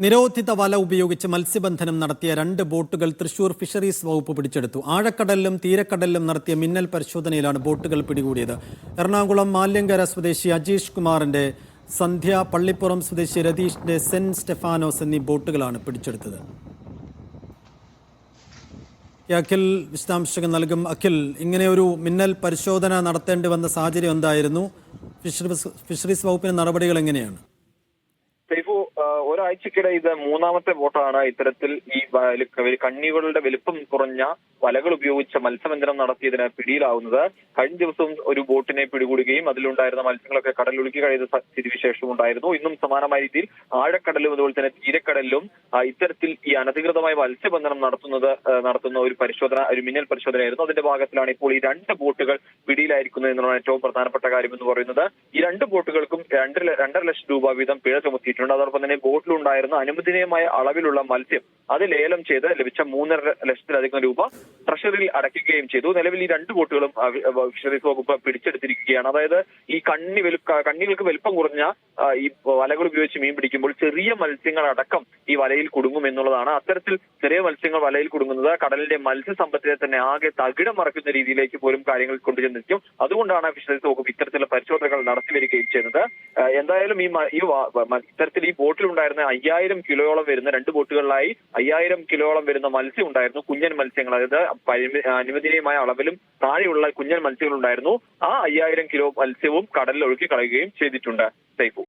നിരോധിത വല ഉപയോഗിച്ച് മത്സ്യബന്ധനം നടത്തിയ രണ്ട് ബോട്ടുകൾ തൃശൂർ ഫിഷറീസ് വകുപ്പ് പിടിച്ചെടുത്തു. ആഴക്കടലിലും തീരക്കടലിലും നടത്തിയ മിന്നൽ പരിശോധനയിലാണ് ബോട്ടുകൾ പിടികൂടിയത്. എറണാകുളം മാല്യങ്കര സ്വദേശി അജീഷ് കുമാറിന്റെ സന്ധ്യ പള്ളിപ്പുറം സ്വദേശി രതീഷിന്റെ സെന്റ് സ്റ്റെഫാനോസ് എന്നീ ബോട്ടുകളാണ് പിടിച്ചെടുത്തത്. അഖിൽ വിശദാംശങ്ങൾ നൽകും. അഖിൽ ഇങ്ങനെ ഒരു മിന്നൽ പരിശോധന നടത്തേണ്ടി വന്ന സാഹചര്യം എന്തായിരുന്നു? ഫിഷറീസ് ഫിഷറീസ് വകുപ്പിന്റെ നടപടികൾ എങ്ങനെയാണ്? ഒരാഴ്ചക്കിടെ ഇത് മൂന്നാമത്തെ ബോട്ടാണ് ഇത്തരത്തിൽ ഈ കണ്ണികളുടെ വലുപ്പം കുറഞ്ഞ വലകൾ ഉപയോഗിച്ച് മത്സ്യബന്ധനം നടത്തിയതിന് പിടിയിലാവുന്നത്. കഴിഞ്ഞ ദിവസവും ഒരു ബോട്ടിനെ പിടികൂടുകയും അതിലുണ്ടായിരുന്ന മത്സ്യങ്ങളൊക്കെ കടലൊഴുക്കി കഴിയുന്ന സ്ഥിതിവിശേഷവും സ്ഥിതിവിശേഷം ഉണ്ടായിരുന്നു. ഇന്നും സമാനമായ രീതിയിൽ ആഴക്കടലും അതുപോലെ തന്നെ തീരക്കടലിലും ഇത്തരത്തിൽ ഈ അനധികൃതമായ മത്സ്യബന്ധനം നടത്തുന്നത് നടത്തുന്ന ഒരു പരിശോധന ഒരു മിന്നൽ പരിശോധനയായിരുന്നു. അതിന്റെ ഭാഗത്തിലാണ് ഇപ്പോൾ ഈ രണ്ട് ബോട്ടുകൾ പിടിയിലായിരിക്കുന്നത് എന്നുള്ളതാണ് ഏറ്റവും പ്രധാനപ്പെട്ട കാര്യം എന്ന് പറയുന്നത്. ഈ രണ്ട് ബോട്ടുകൾക്കും രണ്ടര രണ്ടര ലക്ഷം രൂപ വീതം പിഴ ചുമത്തിയിട്ടുണ്ട്. അതോടൊപ്പം തന്നെ ബോട്ടിലുണ്ടായിരുന്ന അനുവദനീയമായ അളവിലുള്ള മത്സ്യം അത് ലേലം ചെയ്ത് ലഭിച്ച മൂന്നര ലക്ഷത്തിലധികം രൂപ ട്രഷറിയിൽ അടയ്ക്കുകയും ചെയ്തു. നിലവിൽ ഈ രണ്ട് ബോട്ടുകളും ഫിഷറീസ് വകുപ്പ് പിടിച്ചെടുത്തിരിക്കുകയാണ്. അതായത് ഈ കണ്ണി വലു കണ്ണികൾക്ക് വലിപ്പം കുറഞ്ഞ ഈ വലകൾ ഉപയോഗിച്ച് മീൻ പിടിക്കുമ്പോൾ ചെറിയ മത്സ്യങ്ങൾ അടക്കം ഈ വലയിൽ കുടുങ്ങും എന്നുള്ളതാണ്. അത്തരത്തിൽ ചെറിയ മത്സ്യങ്ങൾ വലയിൽ കുടുങ്ങുന്നത് കടലിന്റെ മത്സ്യസമ്പത്തിനെ തന്നെ ആകെ തകിടം മറക്കുന്ന രീതിയിലേക്ക് പോലും കാര്യങ്ങൾ കൊണ്ടുചെന്നിരിക്കും. അതുകൊണ്ടാണ് ഫിഷറീസ് വകുപ്പ് ഇത്തരത്തിലുള്ള പരിശോധനകൾ നടത്തി വരികയും ചെയ്യുന്നത്. എന്തായാലും ഈ ഇത്തരത്തിൽ ഈ ബോട്ടിലുണ്ടായിരുന്ന അയ്യായിരം കിലോയോളം വരുന്ന രണ്ട് ബോട്ടുകളിലായി അയ്യായിരം കിലോയോളം വരുന്ന മത്സ്യം ഉണ്ടായിരുന്നു കുഞ്ഞൻ മത്സ്യങ്ങൾ. അതായത് അനുവദനീയമായ അളവിലും താഴെയുള്ള കുഞ്ഞൻ മത്സ്യങ്ങൾ ഉണ്ടായിരുന്നു ആ അയ്യായിരം കിലോ മത്സ്യവും കടലിൽ ഒഴുക്കി കളയുകയും ചെയ്തിട്ടുണ്ട് സൈഫു.